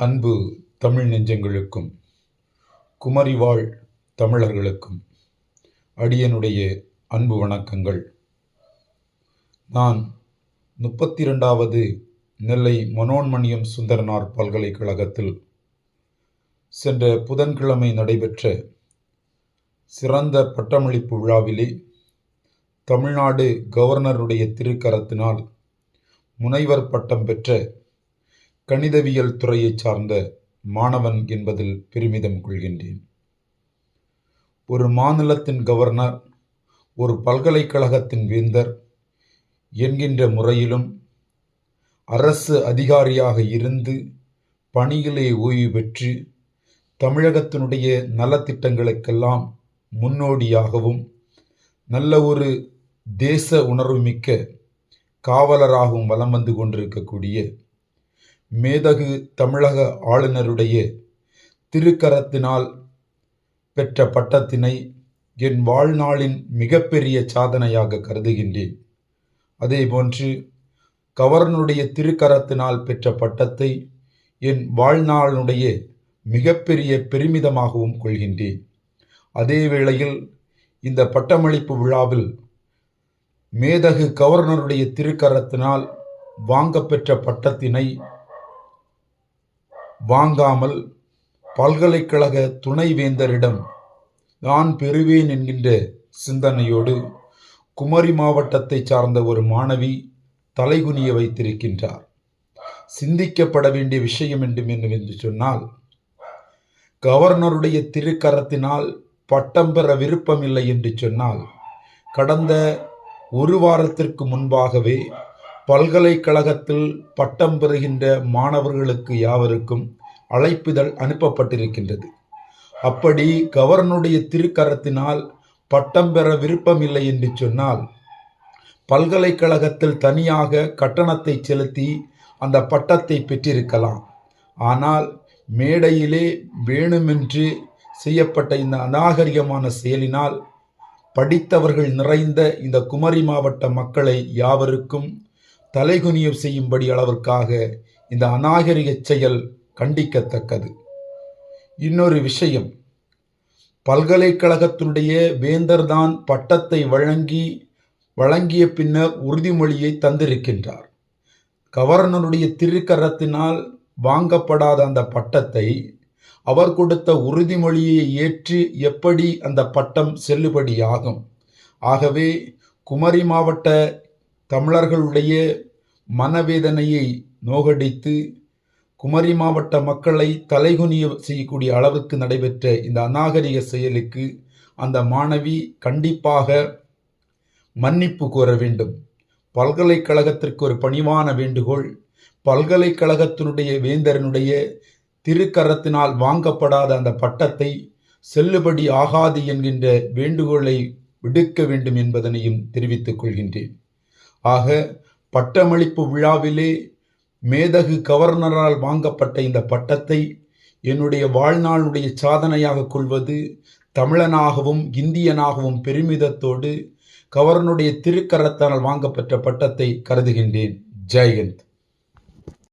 அன்பு தமிழ் நெஞ்சங்களுக்கும் குமரி வாழ் தமிழர்களுக்கும் அடியனுடைய அன்பு வணக்கங்கள். நான் முப்பத்தி ரெண்டாவது நெல்லை மனோன்மணியம் சுந்தரனார் பல்கலைக்கழகத்தில் சென்ற புதன்கிழமை நடைபெற்ற சிறந்த பட்டமளிப்பு விழாவிலே தமிழ்நாடு கவர்னருடைய திருக்கரத்தினால் முனைவர் பட்டம் பெற்ற கணிதவியல் துறையைச் சார்ந்த மாணவன் என்பதில் பெருமிதம் கொள்கின்றேன். ஒரு மாநிலத்தின் கவர்னர் ஒரு பல்கலைக்கழகத்தின் வேந்தர் என்கின்ற முறையிலும் அரசு அதிகாரியாக இருந்து பணியிலே ஓய்வு பெற்று தமிழகத்தினுடைய நலத்திட்டங்களுக்கெல்லாம் முன்னோடியாகவும் நல்ல ஒரு தேச உணர்வுமிக்க காவலராகவும் வலம் வந்து கொண்டிருக்கக்கூடிய மேதகு தமிழக ஆளுநருடைய திருக்கரத்தினால் பெற்ற பட்டத்தினை என் வாழ்நாளின் மிகப்பெரிய சாதனையாக கருதுகின்றேன். அதேபோன்று கவர்னருடைய திருக்கரத்தினால் பெற்ற பட்டத்தை என் வாழ்நாளுடைய மிகப்பெரிய பெருமிதமாகவும் கொள்கின்றேன். அதே வேளையில் இந்த பட்டமளிப்பு விழாவில் மேதகு கவர்னருடைய திருக்கரத்தினால் வாங்கப்பெற்ற பட்டத்தினை வாங்காமல் பல்கலைக்கழக துணைவேந்தரிடம் நான் பெறுவேன் என்கின்ற சிந்தனையோடு குமரி மாவட்டத்தை சார்ந்த ஒரு மாணவி தலைகுனிய வைத்திருக்கின்றார். சிந்திக்கப்பட வேண்டிய விஷயம் வேண்டும் என்று சொன்னால் கவர்னருடைய திருக்கரத்தினால் பட்டம் பெற விருப்பமில்லை என்று சொன்னால் கடந்த ஒரு வாரத்திற்கு முன்பாகவே பல்கலைக்கழகத்தில் பட்டம் பெறுகின்ற மாணவர்களுக்கு யாவருக்கும் அழைப்பிதழ் அனுப்பப்பட்டிருக்கின்றது. அப்படி கவர்னுடைய திருக்கரத்தினால் பட்டம் பெற விருப்பமில்லை என்று சொன்னால் பல்கலைக்கழகத்தில் தனியாக கட்டணத்தை செலுத்தி அந்த பட்டத்தை பெற்றிருக்கலாம். ஆனால் மேடையிலே வேணுமென்று செய்யப்பட்ட இந்த அநாகரிகமான செயலினால் படித்தவர்கள் நிறைந்த இந்த குமரி மாவட்ட மக்களை யாவருக்கும் தலைகுனியம் செய்யும்படி அளவிற்காக இந்த அநாகரிக செயல் கண்டிக்கத்தக்கது. இன்னொரு விஷயம் பல்கலைக்கழகத்தினுடைய வேந்தர்தான் பட்டத்தை வழங்கி வழங்கிய பின்னர் உறுதிமொழியை தந்திருக்கின்றார். கவர்னருடைய திருக்கரத்தினால் வாங்கப்படாத அந்த பட்டத்தை அவர் கொடுத்த உறுதிமொழியை ஏற்று எப்படி அந்த பட்டம் செல்லுபடியாகும்? ஆகவே குமரி மாவட்ட தமிழர்களுடைய மனவேதனையை நோகடித்து குமரி மாவட்ட மக்களை தலைகுனிய செய்யக்கூடிய அளவுக்கு நடைபெற்ற இந்த அநாகரிக செயலுக்கு அந்த மாணவி கண்டிப்பாக மன்னிப்பு கோர வேண்டும். பல்கலைக்கழகத்திற்கு ஒரு பணிவான வேண்டுகோள். பல்கலைக்கழகத்தினுடைய வேந்தரனுடைய திருக்கரத்தினால் வாங்கப்படாத அந்த பட்டத்தை செல்லுபடி ஆகாது என்கின்ற வேண்டுகோளை விடுக்க வேண்டும் என்பதனையும் தெரிவித்துக் கொள்கின்றேன். ஆக பட்டமளிப்பு விழாவிலே மேதகு கவர்னரால் வாங்கப்பட்ட இந்த பட்டத்தை என்னுடைய வாழ்நாளுடைய சாதனையாக கொள்வது தமிழனாகவும் இந்தியனாகவும் பெருமிதத்தோடு கவர்னுடைய திருக்கரத்தால் வாங்கப்பெற்ற பட்டத்தை கருதுகின்றேன். ஜெயந்த்